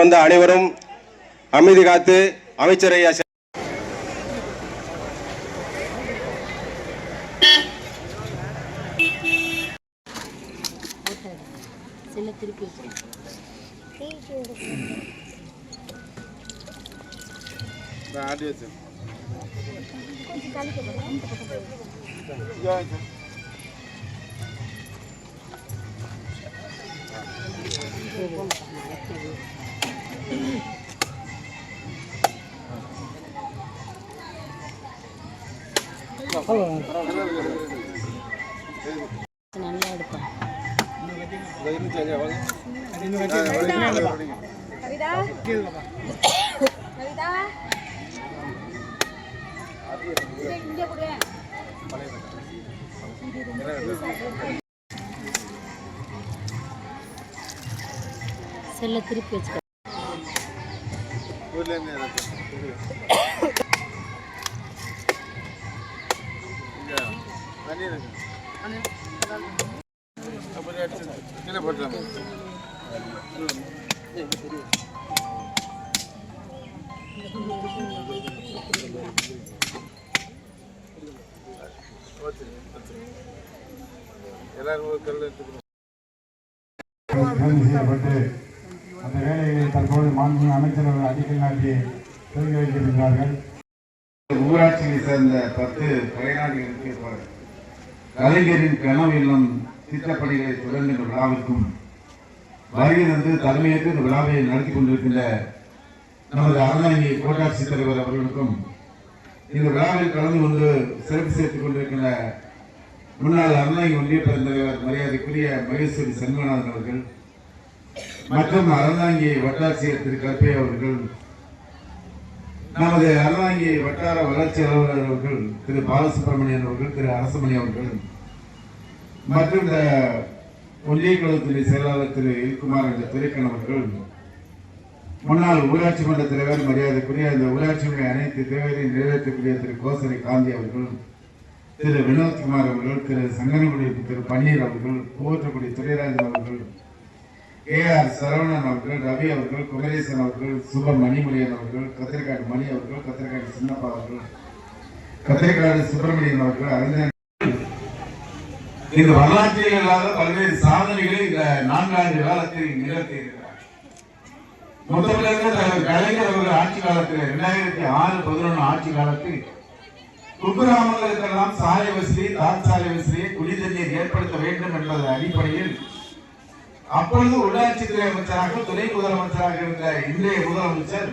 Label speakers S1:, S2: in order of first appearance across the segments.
S1: வந்த அனைவரும் அமைதி காத்து அமைச்சரை
S2: Thank you. நல்லா எடுப்பேன்
S3: கவிதா கவிதா இங்கே கொடு
S2: செல்ல திருப்பி வச்சுக்க
S4: தேர்வு செய்யப்பட்டு அந்த மாண்பு அமைச்சர்கள் அடிக்கல் நாட்டி தொடங்கி வைத்திருக்கிறார்கள்
S5: ஊராட்சியை சேர்ந்த பத்து பயனாளிகளுக்கு கலைஞரின் கனவு இல்லம் திட்டப்பணிகளை தொடங்குகின்ற விழாவிற்கும் வருகை தந்து தலைமையேற்று இந்த விழாவை நடத்தி கொண்டிருக்கின்ற நமது அறநாயகி கோட்டாட்சி தலைவர் அவர்களுக்கும் இந்த விழாவில் கலந்து கொண்டு சிறப்பு சேர்த்துக் கொண்டிருக்கின்ற முன்னாள் அறநாயகி ஒன்றிய பெருந்தலைவர் மரியாதைக்குரிய மகேஸ்வரி சண்முகநாதன் அவர்கள் மற்றும் அறந்தாங்கி வட்டாட்சியர் திரு. கல்பே அவர்கள் நமது அறந்தாங்கி வட்டார வளர்ச்சி அலுவலர் அவர்கள் திரு. பாலசுப்ரமணியன் அவர்கள் திரு. அரசமணி அவர்கள் மற்றும் இந்த ஒன்றிய கழகத்துறை செயலாளர் திரு. இல்குமார் என்ற துறைக்கணவர்கள் முன்னாள் ஊராட்சி மன்ற தலைவர் மரியாதைக்குரிய இந்த ஊராட்சியுடைய அனைத்து தேவைகளையும் நிறைவேற்றக்கூடிய திரு. கோசரி காந்தி அவர்கள் திரு. வினோத்குமார் அவர்கள் திரு. சங்கனகுடி திரு. பன்னீர் அவர்கள் போற்றக்குடி துரைராஜன் அவர்கள் ஏ ஆர் சரவணன் அவர்கள் ரவி அவர்கள் குமரேசன் அவர்கள் சுப மணிமொழியன் அவர்கள் கத்திரிக்காடு மணி அவர்கள் கத்திரிக்காடு சின்னப்பா அவர்கள் கத்திரிக்காடு சுப்பிரமணியன் அவர்கள் அறிஞர். இந்த வரலாற்றில் இல்லாத பல்வேறு சாதனைகளை இந்த நான்காண்டு காலத்தில் நிகழ்த்தியிருக்கிறார். தலைவர் கலைஞர் அவர்கள் ஆட்சி காலத்தில் இரண்டாயிரத்தி ஆறு பதினொன்று ஆட்சி காலத்தில் குக்கிராமங்களுக்கெல்லாம் சாலை வசதி தார் சாலை வசதியை குடி தண்ணீர் ஏற்படுத்த வேண்டும் என்பதன் அடிப்படையில் அப்பொழுது உள்ளாட்சித்துறை அமைச்சராக துணை முதலமைச்சராக இருந்த இன்றைய முதலமைச்சர்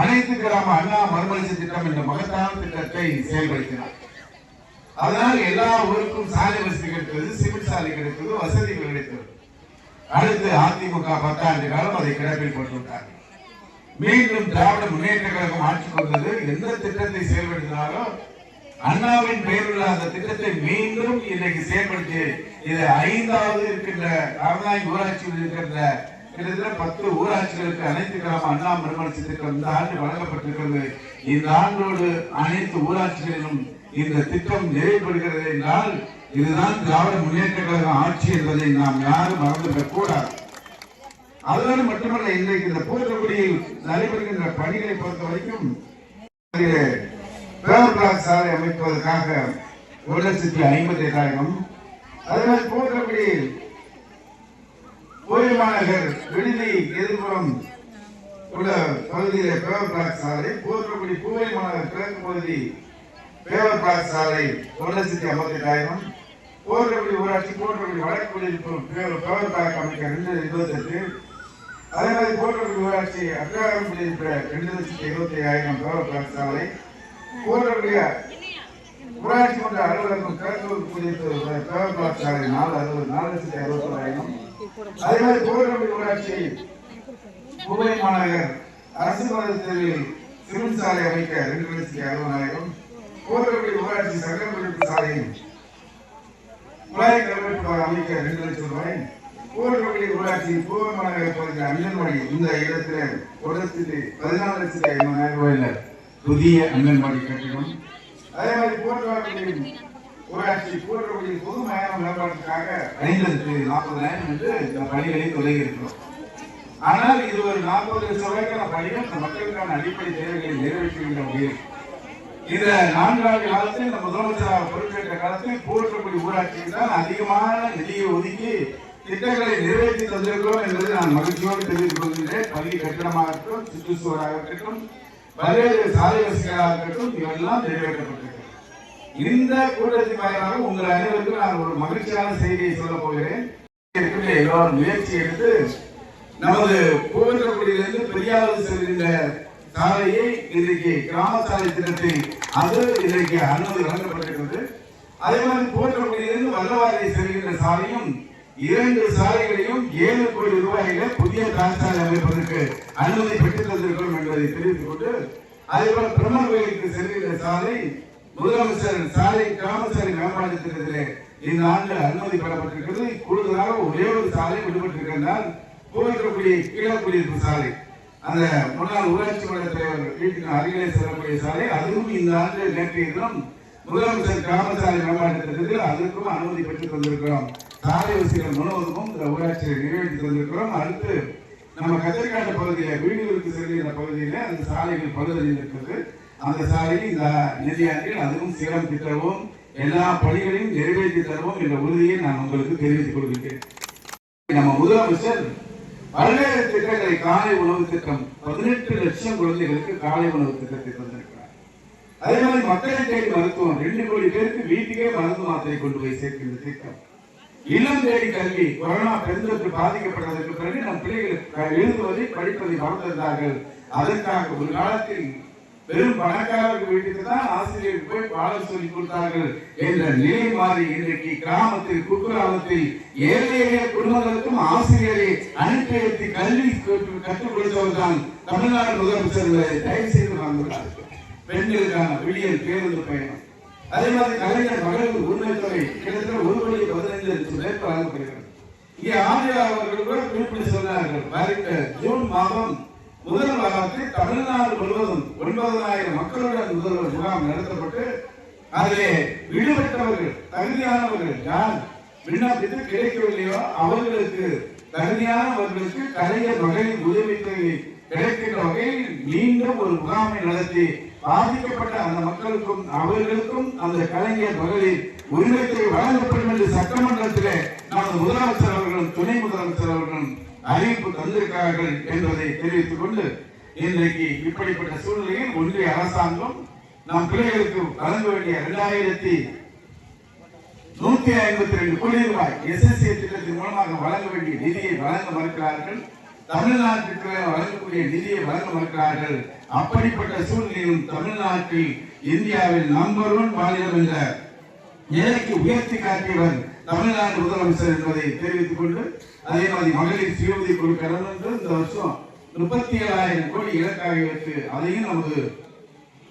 S5: அனைத்து கிராம அண்ணா மறுமலர்ச்சி திட்டம் என்ற மகத்தான திட்டத்தை செயல்படுத்தினார். அதனால் எல்லா ஊருக்கும் சாலை வசதி கிடைத்தது சிவில் சாலை கிடைத்தது வசதிகள் கிடைத்தது. அடுத்து அதிமுக பத்தாண்டு காலம் அதை கிடப்பில் கொண்டுவிட்டார் மீண்டும் திராவிட முன்னேற்ற கழகம் ஆட்சிக்கு வந்தது எந்த திட்டத்தை செயல்படுத்தினாலும் அண்ணாவின் பெயரில் அந்த திட்டத்தை மீண்டும் இன்னைக்கு செயல்படுத்தி இது ஐந்தாவது இருக்கின்ற அறநாய் ஊராட்சியில் இருக்கின்ற கிட்டத்தட்ட பத்து ஊராட்சிகளுக்கு அனைத்து கிராம அண்ணா மறுமலர்ச்சி திட்டம் இந்த ஆண்டு வழங்கப்பட்டிருக்கிறது. இந்த ஆண்டோடு அனைத்து ஊராட்சிகளிலும் இந்த திட்டம் நிறைவுபடுகிறது என்றால் இதுதான் திராவிட முன்னேற்ற கழக ஆட்சி என்பதை நாம் யாரும் மறந்துவிடக் கூடாது. அதோடு மட்டுமல்ல இன்றைக்கு இந்த போற்றக்குடியில் நடைபெறுகின்ற பணிகளை பொறுத்த வரைக்கும் பேவர் பிளாக் சாலை அமைப்பதற்காக ஒரு லட்சத்தி ஐம்பத்தி எட்டாயிரம் அதே மாதிரி கோயில் மாநகர் விடுதி எதிர்புறம் உள்ள பகுதியில் பேவர் பிளாக் சாலை போன்றபடி கோவை மாநகர் கிழக்கு பகுதி பேவர் பிளாக் சாலை ஒரு லட்சத்தி ஐம்பத்தி எட்டாயிரம் போன்றபடி ஊராட்சி போன்றபடி வடக்கு பகுதியில் பேவர் பேவர் பிளாக் அமைக்க ரெண்டு இருபத்தெட்டு. அதே மாதிரி போன்றபடி ஊராட்சி அக்ராரம் குடியிருக்கிற ரெண்டு லட்சத்தி இருபத்தி ஐயாயிரம் பேவர் பிளாக் சாலை கோட்டக்குடிய ஊராட்சி மன்ற அலுவலகம் கிழக்கு குடியிருக்கிற பேவர் நாள் நாலு அறுபது நாலு லட்சத்தி அறுபத்தோராயிரம். அதே மாதிரி கோட்டக்குடி ஊராட்சி கோவை மாநகர் அரசு மருத்துவத்தில் சிமெண்ட் சாலை அமைக்க ரெண்டு லட்சத்தி அறுபதாயிரம். கோட்டக்குடி ஊராட்சி சங்கரங்குடி சாலையும் குழாய் கருவிப்பு அமைக்க ரெண்டு லட்சம் ரூபாய். பூர்வகுடி ஊராட்சி பூர்வமான பகுதியில் அங்கன்வாடி இந்த இடத்துல ஒரு லட்சத்தி பதினாலு லட்சத்தி ஐம்பதாயிரம் ரூபாயில புதிய அங்கன்வாடி கட்டிடம். அதே மாதிரி பூர்வகுடி ஊராட்சி பூர்வகுடி பொது மயான மேம்பாட்டுக்காக ஐந்து லட்சத்தி நாற்பதாயிரம் என்று இந்த பணிகளை தொடங்கி இருக்கிறோம் ஆனால் இது ஒரு நாற்பது லட்சம் பணிகள் இந்த மக்களுக்கான அடிப்படை தேவைகளை நிறைவேற்றுகின்ற வகையில். இந்த நான்காண்டு காலத்தில் இந்த முதலமைச்சராக பொறுப்பேற்ற காலத்தில் பூவற்றக்குடி ஊராட்சியில் தான் அதிகமான நிதியை ஒதுக்கி திட்டங்களை நிறைவேற்றி தந்திருக்கிறோம் என்பதை நான் மகிழ்ச்சியோடு தெரிவித்துக் கொள்கின்றேன். பள்ளி கட்டிடமாக இருக்கட்டும் சுற்றுச்சுவராக இருக்கட்டும் பல்வேறு சாலை வசதிகளாக இருக்கட்டும் இவெல்லாம் நிறைவேற்றப்பட்டிருக்கிறது இந்த கூட்டத்தின் வாயிலாக உங்கள் அனைவருக்கும் நான் ஒரு மகிழ்ச்சியான செய்தியை சொல்ல போகிறேன். இருக்கின்ற எல்லோரும் முயற்சி எடுத்து நமது பூவற்றக்குடியிலிருந்து பெரியாவது செல்கின்ற சாலையை இன்றைக்கு கிராம சாலை திட்டத்தை அது இன்றைக்கு அனுமதி வழங்கப்பட்டிருக்கிறது. அதே மாதிரி பூவற்றக்குடியிலிருந்து வல்லவாரி செல்கின்ற சாலையும் இரண்டு சாலைகளையும் ஏழு கோடி ரூபாயில புதிய டிரான்ஸ் அமைப்பதற்கு அனுமதி பெற்று தந்திருக்கிறோம் என்பதை தெரிவித்துக் கொண்டு அதே போல கோயிலுக்கு செல்கிற சாலை முதலமைச்சர் சாலை கிராம சாலை மேம்பாட்டு திட்டத்திலே இந்த ஆண்டு அனுமதி பெறப்பட்டிருக்கிறது. கூடுதலாக ஒரே ஒரு சாலை விடுபட்டிருக்கின்றால் பூவற்றக்குடி கீழக்குடியிருப்பு சாலை. அந்த முன்னாள் ஊராட்சி மன்ற தலைவர் வீட்டின் அருகிலே செல்லக்கூடிய சாலை அதுவும் இந்த ஆண்டு நேற்றைய தினம் முதலமைச்சர் கிராம சாலை மேம்பாட்டு திட்டத்தில் அதற்கும் அனுமதி பெற்று தந்திருக்கிறோம் சாலை வசதிகள் முழுவதும் இந்த ஊராட்சியை நிறைவேற்றி தந்திருக்கிறோம் அடுத்து நம்ம கத்திரிக்காட்டு பகுதியில் வீடுகளுக்கு செல்கிற பகுதியில் அந்த சாலைகள் பழுதடைந்திருக்கிறது. அந்த சாலையில் இந்த நிதியாண்டில் அதுவும் சீரம் திட்டவும் எல்லா பணிகளையும் நிறைவேற்றி தருவோம் என்ற உறுதியை நான் உங்களுக்கு தெரிவித்துக் கொள்கிறேன். நம்ம முதலமைச்சர் பல்வேறு திட்டங்களை காலை உணவு திட்டம் பதினெட்டு லட்சம் குழந்தைகளுக்கு காலை உணவு திட்டத்தை தந்திருக்கிறார். அதே மாதிரி மக்களை தேடி மருத்துவம் ரெண்டு கோடி பேருக்கு வீட்டுக்கே மருந்து மாத்திரை கொண்டு போய் சேர்க்கின்ற திட்டம். இளம் தேடி கல்வி கொரோனா பெருந்தொற்று பாதிக்கப்பட்டதற்கு பிறகு நம் பிள்ளைகள் எழுதுவதை படிப்பதை மறந்திருந்தார்கள் அதற்காக ஒரு காலத்தில் பெரும் பணக்காரர்கள் வீட்டுக்கு தான் ஆசிரியர் போய் பாடம் சொல்லி கொடுத்தார்கள் என்ற நிலை மாறி இன்றைக்கு கிராமத்தில் குக்கிராமத்தில் ஏழை எளிய குடும்பங்களுக்கும் ஆசிரியரை அனுப்பி வைத்து கல்வி கற்றுக் கொடுத்தவர் தான் தமிழ்நாடு முதலமைச்சர் தயவு செய்து மறந்துள்ளார்கள் பெண்களுக்கான விடியல் பேருந்து பயணம். அதே மாதிரி கலைஞர் மகளிர் உரிமை தொகை கிட்டத்தட்ட ஒரு கோடி பதினைந்து லட்சம் பேருக்கு வழங்கப்படுகிறது. இங்கே ஆந்திரா அவர்கள் கூட குறிப்பிட்டு சொன்னார்கள் வருகின்ற ஜூன் மாதம் முதல் வாரத்தில் தமிழ்நாடு முழுவதும் ஒன்பதாயிரம் மக்களுடன் முதல்வர் முகாம் நடத்தப்பட்டு அதிலே விடுபட்டவர்கள் தகுதியானவர்கள் யார் விண்ணப்பித்து கிடைக்கவில்லையோ அவர்களுக்கு தகுதியானவர்களுக்கு கலைஞர் மகளிர் உதவி தொகை கிடைக்கின்ற வகையில் மீண்டும் ஒரு முகாமை நடத்தி பாதிக்கப்பட்ட அந்த மக்களுக்கும் அவர்களுக்கும் அந்த கலைஞர் மகளிர் உரிமைத்தை வழங்கப்படும் என்று சட்டமன்றத்திலே நமது முதலமைச்சர் அவர்களும் துணை முதலமைச்சர் அவர்களும் அறிவிப்பு தந்திருக்கிறார்கள் என்பதை தெரிவித்துக் கொண்டு இன்றைக்கு இப்படிப்பட்ட சூழ்நிலையில் ஒன்றிய அரசாங்கம் நம் பிள்ளைகளுக்கு வழங்க வேண்டிய இரண்டாயிரத்தி நூத்தி ஐம்பத்தி ரெண்டு கோடி ரூபாய் எஸ்எஸ்சி திட்டத்தின் மூலமாக வழங்க வேண்டிய நிதியை வழங்க மறுக்கிறார்கள். தமிழ்நாட்டுக்கு வழங்கக்கூடிய நிதியை வழங்க மறுக்கிறார்கள் அப்படிப்பட்ட சூழ்நிலையிலும் தமிழ்நாட்டில் இந்தியாவில் நம்பர் ஒன் மாநிலம் என்ற நிலைக்கு உயர்த்தி காட்டியவர் தமிழ்நாடு முதலமைச்சர் என்பதை தெரிவித்துக் கொண்டு அதே மாதிரி மகளிர் சுய உதவி என்று இந்த வருஷம் முப்பத்தி ஏழாயிரம் கோடி இலக்காக வைத்து அதையும் நமது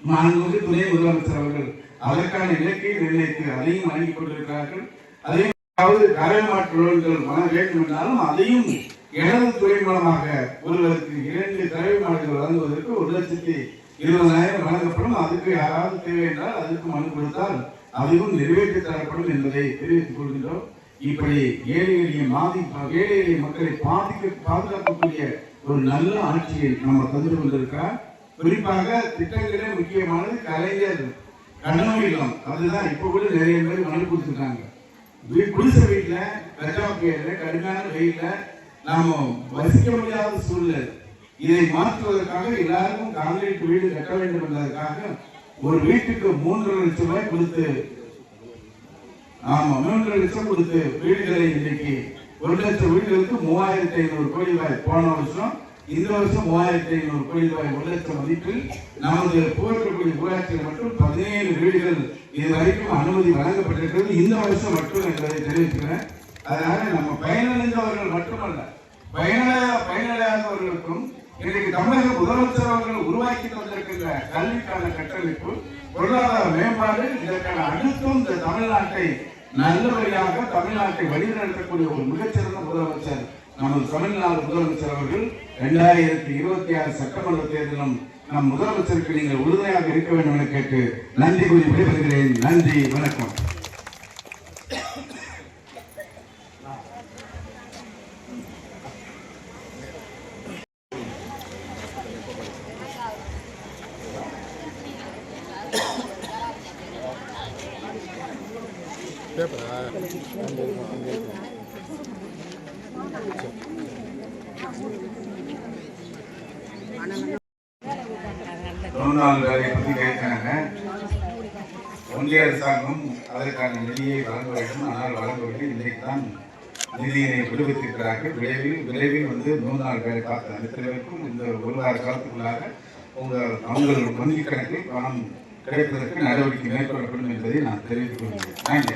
S5: மாண்புமிகு துணை முதலமைச்சர் அவர்கள் அதற்கான இலக்கை நிர்ணயித்து அதையும் வழங்கிக் கொண்டிருக்கிறார்கள். அதே அதாவது கரை மாற்று லோன்கள் வேண்டும் என்றாலும் அதையும் எனது துறை மூலமாக ஒருவருக்கு இரண்டு தலைமை மாடுகள் வழங்குவதற்கு ஒரு லட்சத்தி இருபதாயிரம் வழங்கப்படும். அதுக்கு யாராவது தேவை என்றால் அதுக்கு மனு கொடுத்தால் அதுவும் நிறைவேற்றி தரப்படும் என்பதை தெரிவித்துக் கொள்கின்றோம். இப்படி ஏழை எளிய மாதி ஏழை எளிய மக்களை பாதிக்க பாதுகாக்கக்கூடிய ஒரு நல்ல ஆட்சியை நம்ம தந்து கொண்டிருக்கிறார் குறிப்பாக திட்டங்களே முக்கியமானது கலைஞர் கனவு இல்லம் அதுதான் இப்போ கூட நிறைய பேர் மனு கொடுத்துருக்காங்க. குடிசை வீட்டில் கஜா புயலில் கடுமையான வெயிலில் நாம வசிக்க முடியாத சூழ்நிலை. இதை மாற்றுவதற்காக எல்லாருக்கும் காங்கிரீட் வீடு கட்ட வேண்டும் என்பதற்காக ஒரு வீட்டுக்கு மூன்றரை லட்சம் ரூபாய் கொடுத்து ஆமா மூன்றரை லட்சம் கொடுத்து வீடுகளை இன்னைக்கு ஒரு லட்சம் வீடுகளுக்கு மூவாயிரத்தி ஐநூறு கோடி ரூபாய் போன வருஷம் இந்த வருஷம் மூவாயிரத்தி ஐநூறு கோடி ரூபாய் ஒரு லட்சம் மதிப்பில் நமது போற்றக்குடி ஊராட்சியில் மட்டும் பதினேழு வீடுகள் இதுவரைக்கும் அனுமதி வழங்கப்பட்டிருக்கிறது. இந்த வருஷம் மட்டும் என்பதை தெரிவிக்கிறேன். அதனால நம்ம பயனடைந்தவர்கள் மட்டுமல்ல பயனடைய பயனடையாதவர்களுக்கும் இன்றைக்கு தமிழக முதலமைச்சர் அவர்கள் உருவாக்கி தந்திருக்கின்ற கல்விக்கான கட்டமைப்பு பொருளாதார மேம்பாடு இதற்கான அனைத்தும் இந்த தமிழ்நாட்டை நல்லபடியாக தமிழ்நாட்டை வழிநடத்தக்கூடிய ஒரு மிகச்சிறந்த முதலமைச்சர் நமது தமிழ்நாடு முதலமைச்சர் அவர்கள். இரண்டாயிரத்தி இருபத்தி ஆறு சட்டமன்ற தேர்தலும் நம் முதலமைச்சருக்கு நீங்கள் உறுதுணையாக இருக்க வேண்டும் என கேட்டு நன்றி கூறி விடைபெறுகிறேன். நன்றி வணக்கம். நூறு நாள் வேலையை பற்றி கேட்கிறாங்க ஒன்றிய அரசாங்கம் அதற்கான நிதியை வழங்க வேண்டும். ஆனால் வழங்கவில்லை. இன்றைக்கு தான் நிதியினை விடுவித்திருக்கிறார்கள். விரைவில் விரைவில் வந்து மூணு நாள் வேலை பார்த்த அனைத்தவருக்கும் இந்த ஒரு வார காலத்துக்குள்ளாக உங்கள் அவங்கள் வங்கி கணக்கில் பணம் கிடைப்பதற்கு நடவடிக்கை மேற்கொள்ளப்படும் என்பதை நான் தெரிவித்துக் கொள்கிறேன். நன்றி